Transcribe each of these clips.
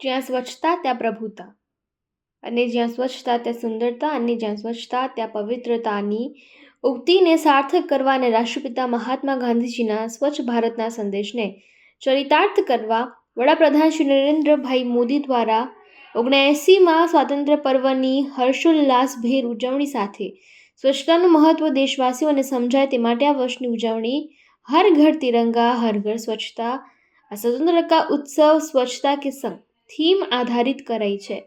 જ્યાં સ્વચ્છતા, ત્યાં પ્રભુતા. અને જ્યાં સ્વચ્છતા, ત્યાં સુંદરતા અને જ્યાં સ્વચ્છતા, ત્યાં પવિત્રતાની ઉક્તિને સાર્થક કરવા અને રાષ્ટ્રપિતા મહાત્મા ગાંધીજીના સ્વચ્છ ભારતના સંદેશને ચરિતાર્થ કરવા વડાપ્રધાન શ્રી નરેન્દ્રભાઈ મોદી દ્વારા ઓગણએંસીમાં સ્વાતંત્ર્ય પર્વની હર્ષોલ્લાસભેર ઉજવણી સાથે સ્વચ્છતાનું મહત્ત્વ દેશવાસીઓને સમજાય તે માટે આ વર્ષની ઉજવણી હર ઘર તિરંગા, હર ઘર સ્વચ્છતા, આ સ્વતંત્રતા ઉત્સવ સ્વચ્છતા કે સંગ થીમ આધારિત કરાઈ છે,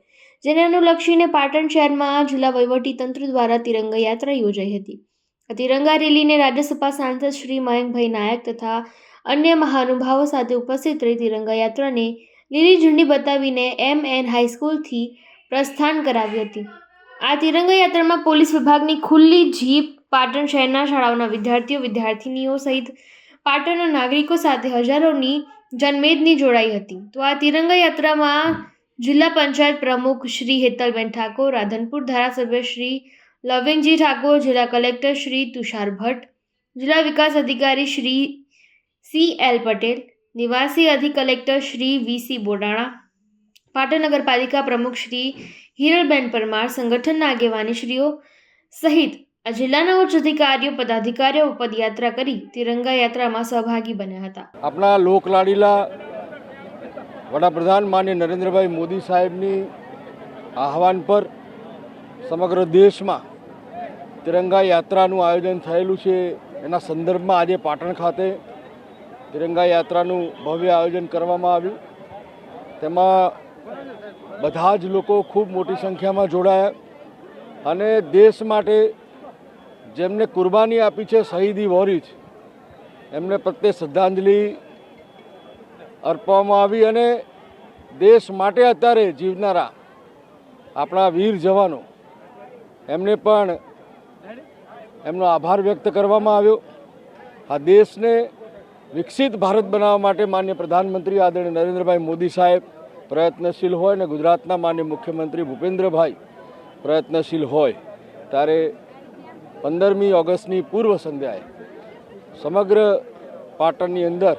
જેને અનુલક્ષીને પાટણ શહેરમાં જિલ્લા વહીવટી તંત્ર દ્વારા તિરંગા યાત્રા યોજાઈ હતી. આ તિરંગા રેલીને રાજ્યસભા સાંસદ શ્રી મયંકભાઈ નાયક તથા અન્ય મહાનુભાવો સાથે ઉપસ્થિત રહી તિરંગા યાત્રાને લીલી ઝંડી બતાવીને એમ એન હાઈસ્કૂલથી પ્રસ્થાન કરાવી હતી. આ તિરંગા યાત્રામાં પોલીસ વિભાગની ખુલ્લી જીપ, પાટણ શહેરના શાળાઓના વિદ્યાર્થીઓ, વિદ્યાર્થિનીઓ સહિત પાટણના નાગરિકો સાથે હજારોની જનમેદની જોડાઈ હતી. તો આ તિરંગા યાત્રામાં જિલ્લા પંચાયત પ્રમુખ શ્રી હેતલબેન ઠાકોર, રાધનપુર ધારાસભ્ય શ્રી લવિંગજી ઠાકોર, જિલ્લા કલેક્ટર શ્રી તુષાર ભટ્ટ, જિલ્લા વિકાસ અધિકારી શ્રી સી એલ પટેલ, નિવાસી અધિક collector Shri V C Bodana, Patan નગરપાલિકા પ્રમુખ શ્રી હિરલબેન પરમાર, સંગઠનના આગેવાનીશ્રીઓ સહિત આ જિલ્લાના ઉચ્ચ અધિકારીઓ, પદાધિકારીઓ પદયાત્રા કરી તિરંગા યાત્રામાં સહભાગી બન્યા હતા. આપણા લોકલાડીલા વડાપ્રધાન માન્ય નરેન્દ્રભાઈ મોદી સાહેબની આહવાન પર સમગ્ર દેશમાં તિરંગા યાત્રાનું આયોજન થયેલું છે. એના સંદર્ભમાં આજે પાટણ ખાતે તિરંગા યાત્રાનું ભવ્ય આયોજન કરવામાં આવ્યું. તેમાં બધા જ લોકો ખૂબ મોટી સંખ્યામાં જોડાયા અને દેશ માટે જેમને કુરબાની આપી છે શહીદી વોરિચ એમને પ્રત્યે શ્રદ્ધાંજલિ અર્પવામાં આવી અને દેશ માટે અત્યારે જીવનારા આપણા વીર જવાનો, એમને પણ એમનો આભાર વ્યક્ત કરવામાં આવ્યો. આ દેશને વિકસિત ભારત બનાવવા માટે માન્ય પ્રધાનમંત્રી આદરણીય નરેન્દ્રભાઈ મોદી સાહેબ પ્રયત્નશીલ હોય અને ગુજરાતના માન્ય મુખ્યમંત્રી ભૂપેન્દ્રભાઈ પ્રયત્નશીલ હોય. ત્યારે પંદરમી ઓગસ્ટની પૂર્વ સંધ્યાએ સમગ્ર પાટણની અંદર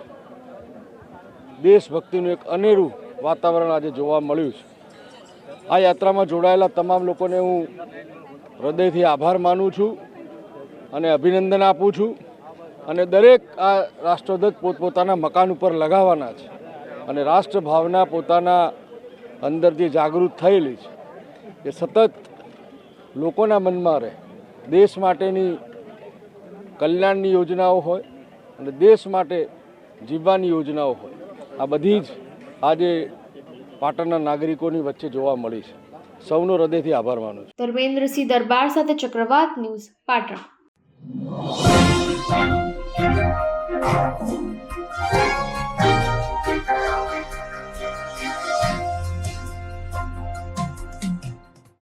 દેશભક્તિનું એક અનેરું વાતાવરણ આજે જોવા મળ્યું છે. આ યાત્રામાં જોડાયેલા તમામ લોકોને હું હૃદયથી આભાર માનું છું અને અભિનંદન આપું છું અને દરેક આ રાષ્ટ્રધ્વજ પોતપોતાના મકાન ઉપર લગાવવાના છે અને રાષ્ટ્રભાવના પોતાના અંદર જે જાગૃત થયેલી છે. એ સતત લોકોના મનમાં રહે. દેશ માટેની કલ્યાણની યોજનાઓ હોય અને દેશ માટે જીવવાની યોજનાઓ હોય. આ બધી જ આજે પાટણના નાગરિકોની વચ્ચે જોવા મળી છે. સૌનો હૃદયથી આભાર માનું છું. ધર્મેન્દ્રસિંહ દરબાર સાથે ચક્રવાત ન્યૂઝ, પાટણ.